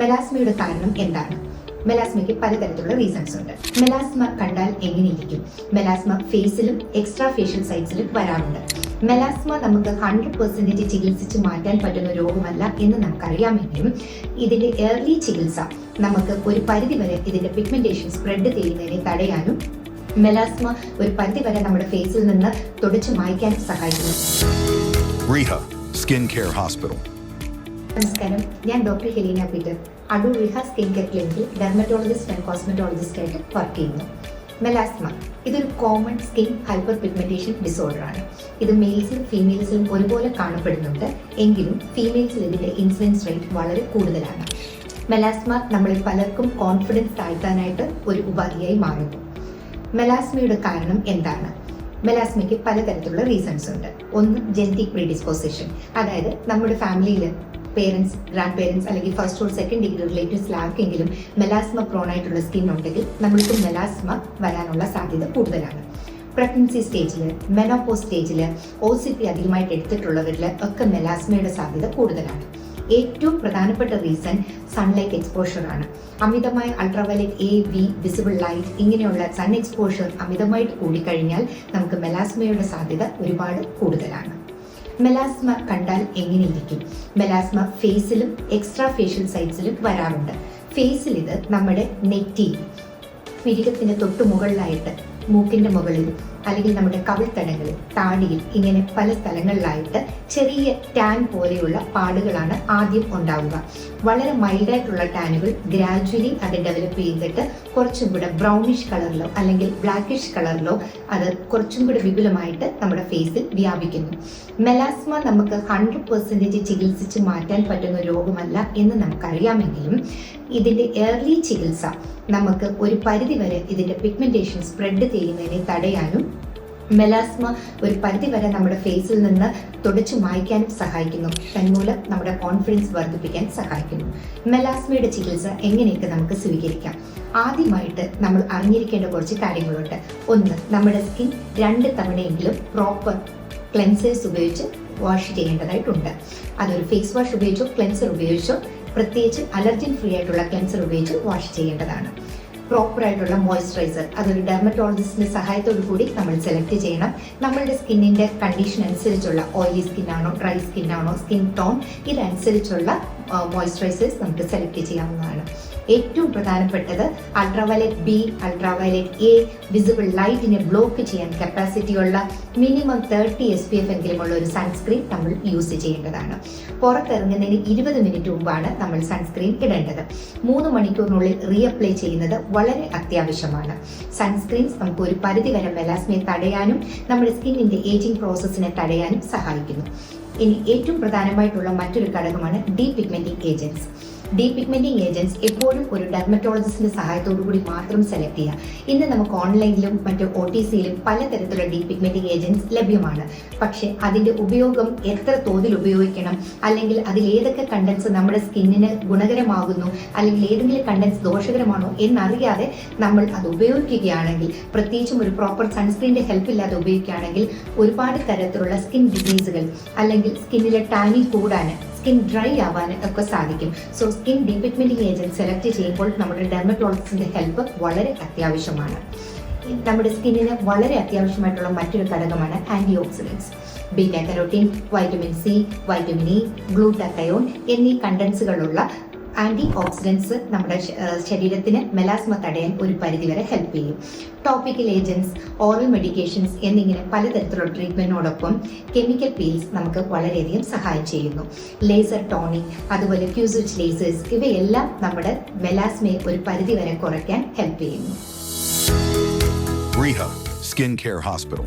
മെലാസ്മയുടെ കാരണം എന്താണ്? മെലാസ്മയ്ക്ക് പലതരത്തിലുള്ള റീസൺസ് ഉണ്ട്. മെലാസ്മ കണ്ടാൽ എങ്ങനെയിരിക്കും മെലാസ്മ ഫേസിലും എക്സ്ട്രാ ഫേഷ്യൽ സൈറ്റ്സിലും വരാറുണ്ട്. മെലാസ്മ നമുക്ക് ഹൺഡ്രഡ് പെർസെന്റേജ് ചികിത്സിച്ച് മാറ്റാൻ പറ്റുന്ന രോഗമല്ല എന്ന് നമുക്കറിയാമെങ്കിലും ഇതിന്റെ ഏർലി ചികിത്സ നമുക്ക് ഒരു പരിധിവരെ ഇതിന്റെ പിഗ്മെന്റേഷൻ സ്പ്രെഡ് ചെയ്യുന്നതിനെ തടയാനും മെലാസ്മ ഒരു പരിധിവരെ നമ്മുടെ ഫേസിൽ നിന്ന് തുടച്ചു മായ്ക്കാൻ സഹായിക്കുന്നു. Skin Care Hospital. നമസ്കാരം. ഞാൻ doctor Helena Peter. Adoor Vihar skin care ക്ലിനിക്കിൽ ഡെർമറ്റോളജിസ്റ്റ് ആൻഡ് കോസ്മെറ്റോളജിസ്റ്റ് ആയിട്ട് വർക്ക് ചെയ്യുന്നു. മെലാസ്മ ഇതൊരു common skin hyperpigmentation disorder ആണ്. ഇത് മെയിൽസിലും ഫീമെയിൽസിലും ഒരുപോലെ കാണപ്പെടുന്നുണ്ട്. എങ്കിലും ഫീമെയിൽസിൽ ഇതിന്റെ ഇൻസിഡൻസ് റേറ്റ് വളരെ കൂടുതലാണ്. മെലാസ്മ നമ്മളിൽ പലർക്കും കോൺഫിഡൻസ് താഴ്ത്താനായിട്ട് ഒരു ഉപാധിയായി മാറുന്നു. മെലാസ്മയുടെ കാരണം എന്താണ്? മെലാസ്മയ്ക്ക് പലതരത്തിലുള്ള റീസൺസ് ഉണ്ട്. ഒന്ന് ജെനറ്റിക് പ്രീഡിസ്പോസിഷൻ അതായത് നമ്മുടെ ഫാമിലിയിൽ പേരൻസ് ഗ്രാൻഡ് പേരൻസ് അല്ലെങ്കിൽ ഫസ്റ്റ് ഓർ സെക്കൻഡ് ഡിഗ്രി റിലേറ്റീവ്സിൽ ആർക്കെങ്കിലും മെലാസ്മ പ്രോൺ ആയിട്ടുള്ള സ്കിൻ ഉണ്ടെങ്കിൽ നമ്മൾക്ക് മെലാസ്മ വരാനുള്ള സാധ്യത കൂടുതലാണ്. പ്രഗ്നൻസി സ്റ്റേജിൽ മെനോപ്പോ സ്റ്റേജിൽ ഒ സി പി അധികമായിട്ട് എടുത്തിട്ടുള്ളവരിൽ ഒക്കെ മെലാസ്മയുടെ സാധ്യത കൂടുതലാണ്. ഏറ്റവും പ്രധാനപ്പെട്ട റീസൺ സൺലൈറ്റ് എക്സ്പോഷർ ആണ്. അമിതമായ ultraviolet A V visible light ഇങ്ങനെയുള്ള സൺ എക്സ്പോഷർ അമിതമായിട്ട് കൂടിക്കഴിഞ്ഞാൽ നമുക്ക് മെലാസ്മയുടെ സാധ്യത ഒരുപാട് കൂടുതലാണ്. മെലാസ്മ കണ്ടാൽ എങ്ങനെയിരിക്കും? മെലാസ്മ ഫേസിലും എക്സ്ട്രാ ഫേഷ്യൽ സൈറ്റ്സിലും വരാറുണ്ട്. ഫേസിൽ ഇത് നമ്മുടെ നെറ്റി മിരികത്തിന് തൊട്ടു മുകളിലായിട്ട് മൂക്കിന്റെ മുകളിൽ അല്ലെങ്കിൽ നമ്മുടെ കവിൾത്തടങ്ങളിൽ താടിയിൽ ഇങ്ങനെ പല സ്ഥലങ്ങളിലായിട്ട് ചെറിയ ടാൻ പോലെയുള്ള പാടുകളാണ് ആദ്യം ഉണ്ടാവുക. വളരെ മൈൽഡായിട്ടുള്ള ടാനുകൾ ഗ്രാജുവലി അത് ഡെവലപ്പ് ചെയ്തിട്ട് കുറച്ചും കൂടെ ബ്രൗണിഷ് കളറിലോ അല്ലെങ്കിൽ ബ്ലാക്കിഷ് കളറിലോ അത് കുറച്ചും കൂടെ വിപുലമായിട്ട് നമ്മുടെ ഫേസിൽ വ്യാപിക്കുന്നു. മെലാസ്മ നമുക്ക് ഹൺഡ്രഡ് പെർസെന്റേജ് ചികിത്സിച്ച് മാറ്റാൻ പറ്റുന്ന രോഗമല്ല എന്ന് നമുക്കറിയാമെങ്കിലും ഇതിന്റെ ഏർലി ചികിത്സ നമുക്ക് ഒരു പരിധിവരെ ഇതിന്റെ പിഗ്മെന്റേഷൻ സ്പ്രെഡ് ചെയ്യുന്നതിനെ തടയാനും മെലാസ്മ ഒരു പരിധി വരെ നമ്മുടെ ഫേസിൽ നിന്ന് തുടച്ചു മായ്ക്കാനും സഹായിക്കുന്നു. തന്മൂലം നമ്മുടെ കോൺഫിഡൻസ് വർദ്ധിപ്പിക്കാൻ സഹായിക്കുന്നു. മെലാസ്മയുടെ ചികിത്സ എങ്ങനെയൊക്കെ നമുക്ക് സ്വീകരിക്കാം? ആദ്യമായിട്ട് നമ്മൾ അറിഞ്ഞിരിക്കേണ്ട കുറച്ച് കാര്യങ്ങളുണ്ട്. ഒന്ന് നമ്മുടെ സ്കിൻ രണ്ട് തവണയെങ്കിലും പ്രോപ്പർ ക്ലെൻസേഴ്സ് ഉപയോഗിച്ച് വാഷ് ചെയ്യേണ്ടതായിട്ടുണ്ട്. അതൊരു ഫേസ് വാഷ് ഉപയോഗിച്ചോ ക്ലെൻസർ ഉപയോഗിച്ചോ പ്രത്യേകിച്ച് അലർജിൻ ഫ്രീ ആയിട്ടുള്ള ക്ലെൻസർ ഉപയോഗിച്ച് വാഷ് ചെയ്യേണ്ടതാണ്. പ്രോപ്പർ ആയിട്ടുള്ള മോയ്സ്ചറൈസർ. അതൊരു ഡെർമറ്റോളജിസ്റ്റിന്റെ സഹായത്തോടു കൂടി നമ്മൾ സെലക്ട് ചെയ്യണം. നമ്മളുടെ സ്കിന്നിന്റെ കണ്ടീഷൻ അനുസരിച്ചുള്ള ഓയിലി സ്കിൻ ആണോ ഡ്രൈ സ്കിൻ ആണോ സ്കിൻ ടോൺ ഇതനുസരിച്ചുള്ള മോയ്സ്ചറൈസേഴ്സ് നമുക്ക് സെലക്ട് ചെയ്യാവുന്നതാണ്. ഏറ്റവും പ്രധാനപ്പെട്ടത് ultraviolet B ultraviolet A visible ലൈറ്റിനെ block ചെയ്യാൻ കപ്പാസിറ്റിയുള്ള minimum thirty S P F എങ്കിലും ഉള്ള ഒരു സൺസ്ക്രീൻ നമ്മൾ യൂസ് ചെയ്യേണ്ടതാണ്. പുറത്തിറങ്ങുന്നതിന് ഇരുപത് മിനിറ്റ് മുമ്പാണ് നമ്മൾ സൺസ്ക്രീൻ ഇടേണ്ടത്. മൂന്ന് മണിക്കൂറിനുള്ളിൽ റീഅപ്ലൈ ചെയ്യുന്നത് വളരെ അത്യാവശ്യമാണ്. സൺസ്ക്രീൻസ് നമുക്ക് ഒരു പരിധിവരെ മെലാസ്മയെ തടയാനും നമ്മുടെ സ്കിന്നിന്റെ ഏജിംഗ് പ്രോസസ്സിനെ തടയാനും സഹായിക്കുന്നു. ഇനി ഏറ്റവും പ്രധാനമായിട്ടുള്ള മറ്റൊരു ഘടകമാണ് depigmenting agents depigmenting agents എപ്പോഴും ഒരു ഡെർമറ്റോളജിസ്റ്റിന്റെ സഹായത്തോടു കൂടി മാത്രം സെലക്ട് ചെയ്യുക. ഇന്ന് നമുക്ക് ഓൺലൈനിലും മറ്റ് ഒ ടി സിയിലും പലതരത്തിലുള്ള ഡീ പിഗ്മെന്റിങ് ഏജൻസ് ലഭ്യമാണ്. പക്ഷേ അതിന്റെ ഉപയോഗം എത്ര തോതിൽ ഉപയോഗിക്കണം? അല്ലെങ്കിൽ അതിൽ ഏതൊക്കെ കണ്ടൻസ് നമ്മുടെ സ്കിന്നിന് ഗുണകരമാകുന്നു? അല്ലെങ്കിൽ ഏതെങ്കിലും കണ്ടൻസ് ദോഷകരമാണോ എന്നറിയാതെ നമ്മൾ അത് ഉപയോഗിക്കുകയാണെങ്കിൽ പ്രത്യേകിച്ചും ഒരു പ്രോപ്പർ സൺസ്ക്രീനിന്റെ ഹെൽപ്പ് ഇല്ലാതെ ഉപയോഗിക്കുകയാണെങ്കിൽ ഒരുപാട് തരത്തിലുള്ള സ്കിൻ ഡിസീസുകൾ അല്ലെങ്കിൽ സ്കിന്നിലെ ടാനി കൂടാൻ സ്കിൻ ഡ്രൈ ആവാൻ ഒക്കെ സാധിക്കും. So skin depigmenting agent select ചെയ്യുമ്പോൾ നമ്മുടെ ഡെർമറ്റോളജിസ്റ്റിന്റെ ഹെൽപ്പ് വളരെ അത്യാവശ്യമാണ്. നമ്മുടെ സ്കിന്നിന് വളരെ അത്യാവശ്യമായിട്ടുള്ള മറ്റൊരു ഘടകമാണ് antioxidants beta carotene vitamin C vitamin E glutathione എന്നീ കണ്ടൻസുകളുള്ള ആന്റി ഓക്സിഡൻസ് നമ്മുടെ ശരീരത്തിന് മെലാസ്മ തടയാൻ ഒരു പരിധിവരെ ഹെൽപ്പ് ചെയ്യും. ടോപ്പിക്കൽ ഏജൻസ് ഓറൽ മെഡിക്കേഷൻസ് എന്നിങ്ങനെ പലതരത്തിലുള്ള ട്രീറ്റ്മെന്റിനോടൊപ്പം കെമിക്കൽ പീൽസ് നമുക്ക് വളരെയധികം സഹായം ചെയ്യുന്നു. ലേസർ ടോണിക് അതുപോലെ ക്യൂസിച്ച് ലേസേഴ്സ് ഇവയെല്ലാം നമ്മുടെ മെലാസ്മയെ ഒരു പരിധിവരെ കുറയ്ക്കാൻ ഹെൽപ്പ് ചെയ്യുന്നു. Rehab Skin Care Hospital.